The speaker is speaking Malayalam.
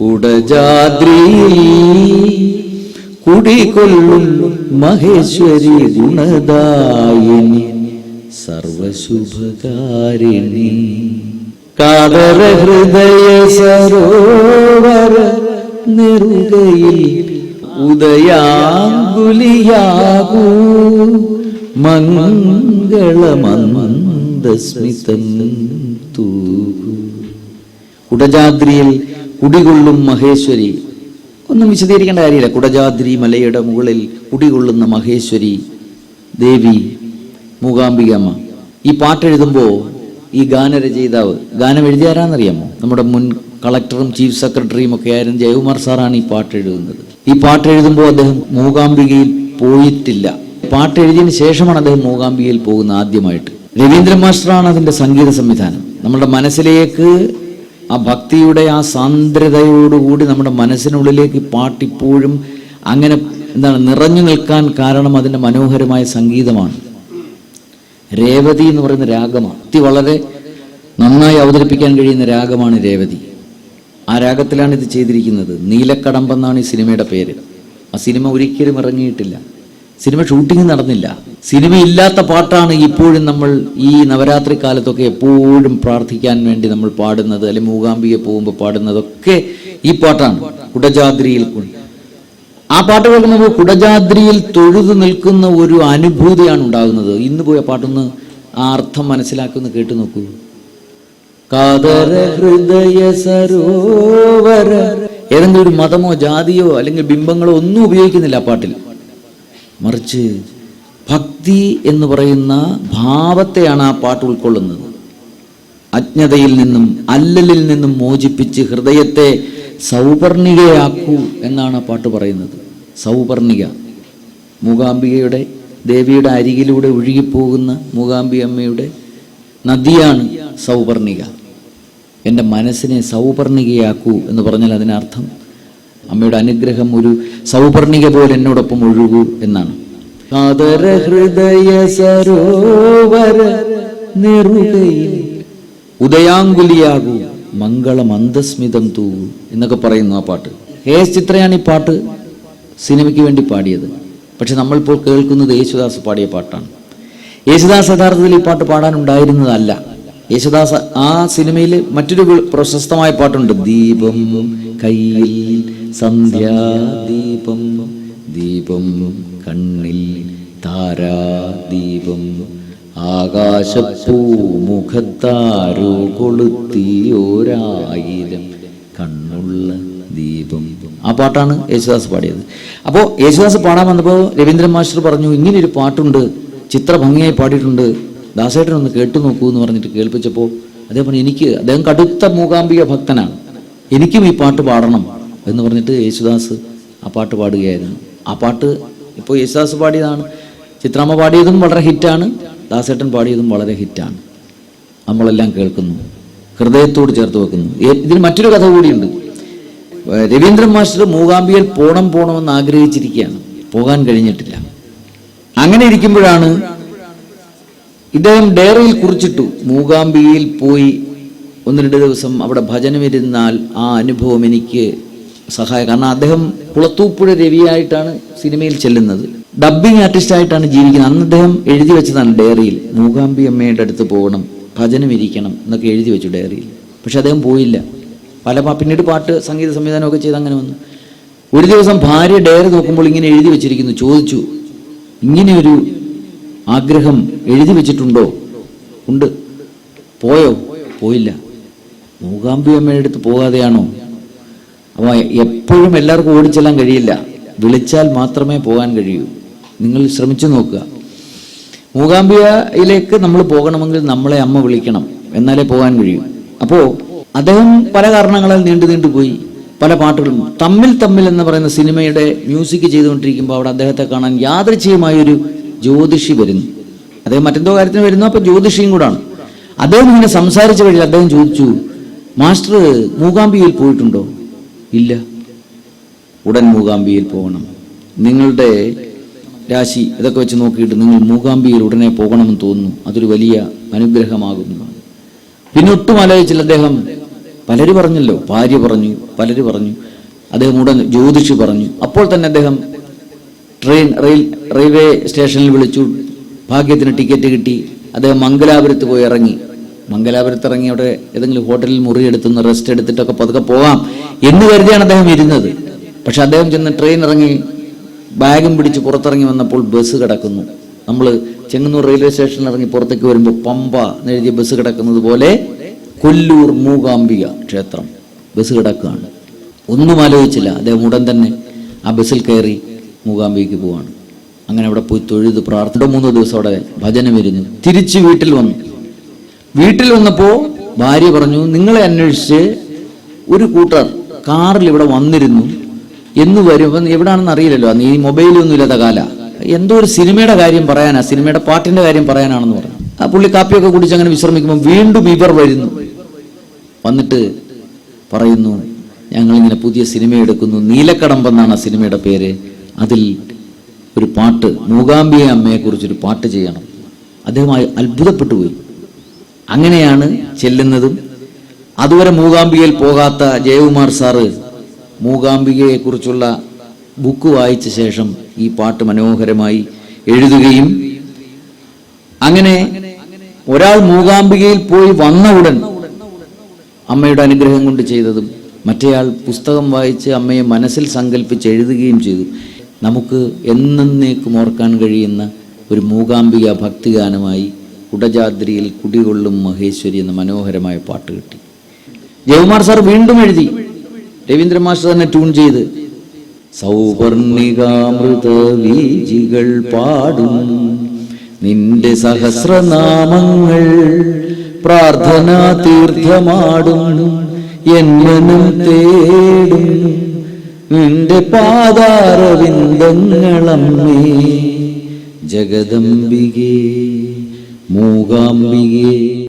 കുടജാദ്രിയിൽ കുടികൊള്ളും മഹേശ്വരി ഗുണദായിനി സർവശുഭകാരിണി. കാതര ഹൃദയ സരോവര നെറുകയിൽ ഉദയാങ്കുലിയാകൂ. മംഗളമന്ദസ്മിതം കുടജാദ്രിയിൽ കുടികൊള്ളും മഹേശ്വരി. ഒന്നും വിശദീകരിക്കേണ്ട കാര്യമില്ല. കുടജാദ്രി മലയുടെ മുകളിൽ കുടികൊള്ളുന്ന മഹേശ്വരി ദേവി മൂകാംബികമ്മ. ഈ പാട്ടെഴുതുമ്പോൾ ഈ ഗാനരചയിതാവ് ഗാനം എഴുതിയാരാന്നറിയാമോ? നമ്മുടെ മുൻ കളക്ടറും ചീഫ് സെക്രട്ടറിയും ഒക്കെ ആയിരുന്നു ജയകുമാർ സാറാണ് ഈ പാട്ട് എഴുതുന്നത് ഈ പാട്ട് എഴുതുമ്പോൾ അദ്ദേഹം മൂകാംബികയിൽ പോയിട്ടില്ല. പാട്ട് എഴുതിയതിന് ശേഷമാണ് അദ്ദേഹം മൂകാംബികയിൽ പോകുന്നത് ആദ്യമായിട്ട്. രവീന്ദ്രൻ മാസ്റ്ററാണ് അതിന്റെ സംഗീത സംവിധാനം. നമ്മുടെ മനസ്സിലേക്ക് ആ ഭക്തിയുടെ ആ സാന്ദ്രതയോടുകൂടി നമ്മുടെ മനസ്സിനുള്ളിലേക്ക് പാട്ടിപ്പോഴും അങ്ങനെ എന്താണ് നിറഞ്ഞു നിൽക്കാൻ കാരണം അതിന്റെ മനോഹരമായ സംഗീതമാണ്. രേവതി എന്ന് പറയുന്ന രാഗമാണ്. ഭക്തി വളരെ നന്നായി അവതരിപ്പിക്കാൻ കഴിയുന്ന രാഗമാണ് രേവതി. ആ രാഗത്തിലാണ് ഇത് ചെയ്തിരിക്കുന്നത്. നീലക്കടമ്പെന്നാണ് ഈ സിനിമയുടെ പേര്. ആ സിനിമ ഒരിക്കലും ഇറങ്ങിയിട്ടില്ല. സിനിമ ഷൂട്ടിംഗ് നടന്നില്ല. സിനിമ ഇല്ലാത്ത പാട്ടാണ് ഇപ്പോഴും നമ്മൾ ഈ നവരാത്രി കാലത്തൊക്കെ എപ്പോഴും പ്രാർത്ഥിക്കാൻ വേണ്ടി നമ്മൾ പാടുന്നത് അല്ലെങ്കിൽ മൂകാംബിക പോകുമ്പോൾ പാടുന്നതൊക്കെ ഈ പാട്ടാണ് കുടജാദ്രിയിൽ ആ പാട്ട് കേൾക്കുമ്പോൾ കുടജാദ്രിയിൽ തൊഴുതു നിൽക്കുന്ന ഒരു അനുഭൂതിയാണ് ഉണ്ടാകുന്നത്. ഇന്ന് പോയ പാട്ടൊന്ന് ആ അർത്ഥം മനസ്സിലാക്കുന്ന കേട്ടു നോക്കൂ. കാതര ഹൃദയ സരോവര. ഏതെങ്കിലും ഒരു മതമോ ജാതിയോ അല്ലെങ്കിൽ ബിംബങ്ങളോ ഒന്നും ഉപയോഗിക്കുന്നില്ല ആ പാട്ടിൽ. മറിച്ച് ഭക്തി എന്ന് പറയുന്ന ഭാവത്തെയാണ് ആ പാട്ട് ഉൾക്കൊള്ളുന്നത്. അജ്ഞതയിൽ നിന്നും അല്ലലിൽ നിന്നും മോചിപ്പിച്ച് ഹൃദയത്തെ സൗപർണികയാക്കൂ എന്നാണ് ആ പാട്ട് പറയുന്നത്. സൗപർണിക. മൂകാംബികയുടെ ദേവിയുടെ അരികിലൂടെ ഒഴുകിപ്പോകുന്ന മൂകാംബി അമ്മയുടെ നദിയാണ് സൗപർണിക. എന്റെ മനസ്സിനെ സൗപർണികയാക്കൂ എന്ന് പറഞ്ഞാൽ അതിനർത്ഥം അമ്മയുടെ അനുഗ്രഹം ഒരു സൗപർണിക പോലെ എന്നോടൊപ്പം ഒഴുകൂ എന്നാണ്. കാതര ഹൃദയ സരോവര നെറുകയിൽ ഉദയാങ്കുലിയാകൂ മംഗളമന്ദസ്മിതം തൂ എന്നൊക്കെ പറയുന്നു ആ പാട്ട്. കെ എസ് ചിത്രയാണ് ഈ പാട്ട് സിനിമയ്ക്ക് വേണ്ടി പാടിയത്. പക്ഷെ നമ്മളിപ്പോൾ കേൾക്കുന്നത് യേശുദാസ് പാടിയ പാട്ടാണ്. യേശുദാസ് യഥാർത്ഥത്തിൽ ഈ പാട്ട് പാടാനുണ്ടായിരുന്നതല്ല. യേശുദാസ് ആ സിനിമയിൽ മറ്റൊരു പ്രശസ്തമായ പാട്ടുണ്ട്. ദീപം കയ്യിൽ സന്ധ്യാദീപം. ദീപം കണ്ണിൽ താരാദീപം ആകാശപ്പൂ മുഖത്താരോ കൊളുത്തിയോരായിരം കണ്ണുള്ള ദീപം. ആ പാട്ടാണ് യേശുദാസ് പാടിയത്. അപ്പോൾ യേശുദാസ് പാടാൻ വന്നപ്പോൾ രവീന്ദ്രൻ മാസ്റ്റർ പറഞ്ഞു ഇങ്ങനെ ഒരു പാട്ടുണ്ട് ചിത്ര ഭംഗിയായി പാടിയിട്ടുണ്ട്. ദാസേട്ടൻ ഒന്ന് കേട്ടു നോക്കൂ എന്ന് പറഞ്ഞിട്ട് കേൾപ്പിച്ചപ്പോൾ അദ്ദേഹം പറഞ്ഞു എനിക്ക് അദ്ദേഹം കടുത്ത മൂകാംബിക ഭക്തനാണ്. എനിക്കും ഈ പാട്ട് പാടണം എന്ന് പറഞ്ഞിട്ട് യേശുദാസ് ആ പാട്ട് പാടുകയായിരുന്നു. ആ പാട്ട് ഇപ്പോൾ യേശുദാസ് പാടിയതാണ്. ചിത്രാമ്മ പാടിയതും വളരെ ഹിറ്റാണ്. ദാസേട്ടൻ പാടിയതും വളരെ ഹിറ്റാണ്. നമ്മളെല്ലാം കേൾക്കുന്നു. ഹൃദയത്തോട് ചേർത്ത് വെക്കുന്നു. ഇതിന് മറ്റൊരു കഥ കൂടിയുണ്ട്. രവീന്ദ്രൻ മാസ്റ്റർ മൂകാംബിയയിൽ പോണം പോണമെന്ന് ആഗ്രഹിച്ചിരിക്കുകയാണ്. പോകാൻ കഴിഞ്ഞിട്ടില്ല. അങ്ങനെ ഇരിക്കുമ്പോഴാണ് ഇദ്ദേഹം ഡയറിയിൽ കുറിച്ചിട്ടു. മൂകാംബികയിൽ പോയി ഒന്ന് രണ്ട് ദിവസം അവിടെ ഭജനമിരുന്നാൽ ആ അനുഭവം എനിക്ക് സഹായം. കാരണം അദ്ദേഹം കുളത്തൂപ്പുഴ രവിയായിട്ടാണ് സിനിമയിൽ ചെല്ലുന്നത്. ഡബ്ബിംഗ് ആർട്ടിസ്റ്റ് ആയിട്ടാണ് ജീവിക്കുന്നത്. അന്ന് അദ്ദേഹം എഴുതി വെച്ചതാണ് ഡയറിയിൽ. മൂകാംബി അമ്മയുടെ അടുത്ത് പോകണം ഭജനം ഇരിക്കണം എന്നൊക്കെ എഴുതി വെച്ചു ഡയറിയിൽ. പക്ഷെ അദ്ദേഹം പോയില്ല. പല പിന്നീട് പാട്ട് സംഗീത സംവിധാനമൊക്കെ ചെയ്ത് അങ്ങനെ വന്നു. ഒരു ദിവസം ഭാര്യ ഡയറി നോക്കുമ്പോൾ ഇങ്ങനെ എഴുതി വെച്ചിരിക്കുന്നു. ചോദിച്ചു ഇങ്ങനെയൊരു ആഗ്രഹം എഴുതി വെച്ചിട്ടുണ്ടോ? ഉണ്ട്. പോയോ? പോയില്ല. മൂകാംബി അമ്മയുടെ അടുത്ത് പോകാതെയാണോ? അപ്പോൾ എപ്പോഴും എല്ലാവർക്കും ഓടിച്ചെല്ലാൻ കഴിയില്ല. വിളിച്ചാൽ മാത്രമേ പോകാൻ കഴിയൂ. നിങ്ങൾ ശ്രമിച്ചു നോക്കുക. മൂകാംബികയിലേക്ക് നമ്മൾ പോകണമെങ്കിൽ നമ്മളെ അമ്മ വിളിക്കണം. എന്നാലേ പോകാൻ കഴിയൂ. അപ്പോൾ അദ്ദേഹം പല കാരണങ്ങളാൽ നീണ്ടു നീണ്ടു പോയി. പല പാട്ടുകളും. തമ്മിൽ തമ്മിൽ എന്ന് പറയുന്ന സിനിമയുടെ മ്യൂസിക് ചെയ്തുകൊണ്ടിരിക്കുമ്പോൾ അവിടെ അദ്ദേഹത്തെ കാണാൻ യാദൃച്ഛികമായൊരു ജ്യോതിഷി വരുന്നു. അദ്ദേഹം മറ്റെന്തോ കാര്യത്തിന് വരുന്നു. അപ്പോൾ ജ്യോതിഷിയും കൂടാണ്. അദ്ദേഹം ഇങ്ങനെ സംസാരിച്ച വഴി അദ്ദേഹം ചോദിച്ചു മാസ്റ്റർ മൂകാംബികയിൽ പോയിട്ടുണ്ടോ? ഇല്ല. ഉടൻ മൂകാംബിയിൽ പോകണം. നിങ്ങളുടെ രാശി ഇതൊക്കെ വെച്ച് നോക്കിയിട്ട് നിങ്ങൾ മൂകാംബിയിൽ ഉടനെ പോകണമെന്ന് തോന്നുന്നു. അതൊരു വലിയ അനുഗ്രഹമാകുന്നു. പിന്നെ ഒട്ടും ആലോചിച്ചില്ല. അദ്ദേഹം പലര് പറഞ്ഞല്ലോ. ഭാര്യ പറഞ്ഞു പലര് പറഞ്ഞു. അദ്ദേഹം ഉടൻ ജ്യോതിഷി പറഞ്ഞു. അപ്പോൾ തന്നെ അദ്ദേഹം ട്രെയിൻ റെയിൽ റെയിൽവേ സ്റ്റേഷനിൽ വിളിച്ചു. ഭാഗ്യത്തിന് ടിക്കറ്റ് കിട്ടി. അദ്ദേഹം മംഗലാപുരത്ത് പോയി ഇറങ്ങി. മംഗലാപുരത്ത് ഇറങ്ങി അവിടെ ഏതെങ്കിലും ഹോട്ടലിൽ മുറി എടുത്തുനിന്ന് റെസ്റ്റ് എടുത്തിട്ടൊക്കെ പതുക്കെ പോകാം എന്ന് കരുതിയാണ് അദ്ദേഹം ഇരുന്നത്. പക്ഷെ അദ്ദേഹം ചെന്ന് ട്രെയിൻ ഇറങ്ങി ബാഗും പിടിച്ച് പുറത്തിറങ്ങി വന്നപ്പോൾ ബസ് കിടക്കുന്നു. നമ്മൾ ചെങ്ങന്നൂർ റെയിൽവേ സ്റ്റേഷനിൽ ഇറങ്ങി പുറത്തേക്ക് വരുമ്പോൾ പമ്പ എന്നെഴുതിയ ബസ് കിടക്കുന്നത് പോലെ കൊല്ലൂർ മൂകാംബിക ക്ഷേത്രം. ബസ് കിടക്കുകയാണ്. ഒന്നും ആലോചിച്ചില്ല. അദ്ദേഹം ഉടൻ തന്നെ ആ ബസ്സിൽ കയറി മൂകാംബികയ്ക്ക് പോവാണ്. അങ്ങനെ അവിടെ പോയി തൊഴുത് പ്രാർത്ഥന മൂന്ന് ദിവസം അവിടെ ഭജനം ഇരുന്നു തിരിച്ച് വീട്ടിൽ വന്നു. വീട്ടിൽ വന്നപ്പോൾ ഭാര്യ പറഞ്ഞു നിങ്ങളെ അന്വേഷിച്ച് ഒരു കൂട്ടർ കാറിൽ ഇവിടെ വന്നിരുന്നു. എന്ന് വരുമ്പോൾ എവിടാണെന്ന് അറിയില്ലല്ലോ. നീ മൊബൈലൊന്നും ഇല്ലാത്ത കാല. എന്തോ ഒരു സിനിമയുടെ കാര്യം പറയാനാ സിനിമയുടെ പാട്ടിന്റെ കാര്യം പറയാനാണെന്ന് പറഞ്ഞു. ആ പുള്ളി കാപ്പിയൊക്കെ കുടിച്ച് അങ്ങനെ വിശ്രമിക്കുമ്പോൾ വീണ്ടും ഇവർ വരുന്നു. വന്നിട്ട് പറയുന്നു ഞങ്ങളിങ്ങനെ പുതിയ സിനിമ എടുക്കുന്നു. നീലക്കടമ്പെന്നാണ് ആ സിനിമയുടെ പേര്. അതിൽ ഒരു പാട്ട് മൂകാംബിക അമ്മയെക്കുറിച്ചൊരു പാട്ട് ചെയ്യണം. അദ്ദേഹം ആ- അത്ഭുതപ്പെട്ടു പോയി. അങ്ങനെയാണ് ചെല്ലുന്നതും. അതുവരെ മൂകാംബികയിൽ പോകാത്ത ജയകുമാർ സാറ് മൂകാംബികയെക്കുറിച്ചുള്ള ബുക്ക് വായിച്ച ശേഷം ഈ പാട്ട് മനോഹരമായി എഴുതുകയും അങ്ങനെ ഒരാൾ മൂകാംബികയിൽ പോയി വന്ന ഉടൻ അമ്മയുടെ അനുഗ്രഹം കൊണ്ട് ചെയ്തതും മറ്റേയാൾ പുസ്തകം വായിച്ച് അമ്മയെ മനസ്സിൽ സങ്കല്പിച്ച് എഴുതുകയും ചെയ്തു. നമുക്ക് എന്നേക്കും ഓർക്കാൻ കഴിയുന്ന ഒരു മൂകാംബിക ഭക്തിഗാനമായി കുടജാദ്രിയിൽ കുടികൊള്ളും മഹേശ്വരി എന്ന മനോഹരമായ പാട്ട് കിട്ടി. ജയകുമാർ സാർ വീണ്ടും എഴുതി. രവീന്ദ്ര മാസ്റ്റർ തന്നെ ട്യൂൺ ചെയ്ത്. സൗവർണികാമൃത വീജികൾ പാടും. നിന്റെ സഹസ്രനാമങ്ങൾ പ്രാർത്ഥനാ തീർത്ഥമാടും എന്നും തേടും. നിന്റെ പാതാരവിന്ദങ്ങളമ്മേ ജഗദംബികേ. മൂകാംബികേ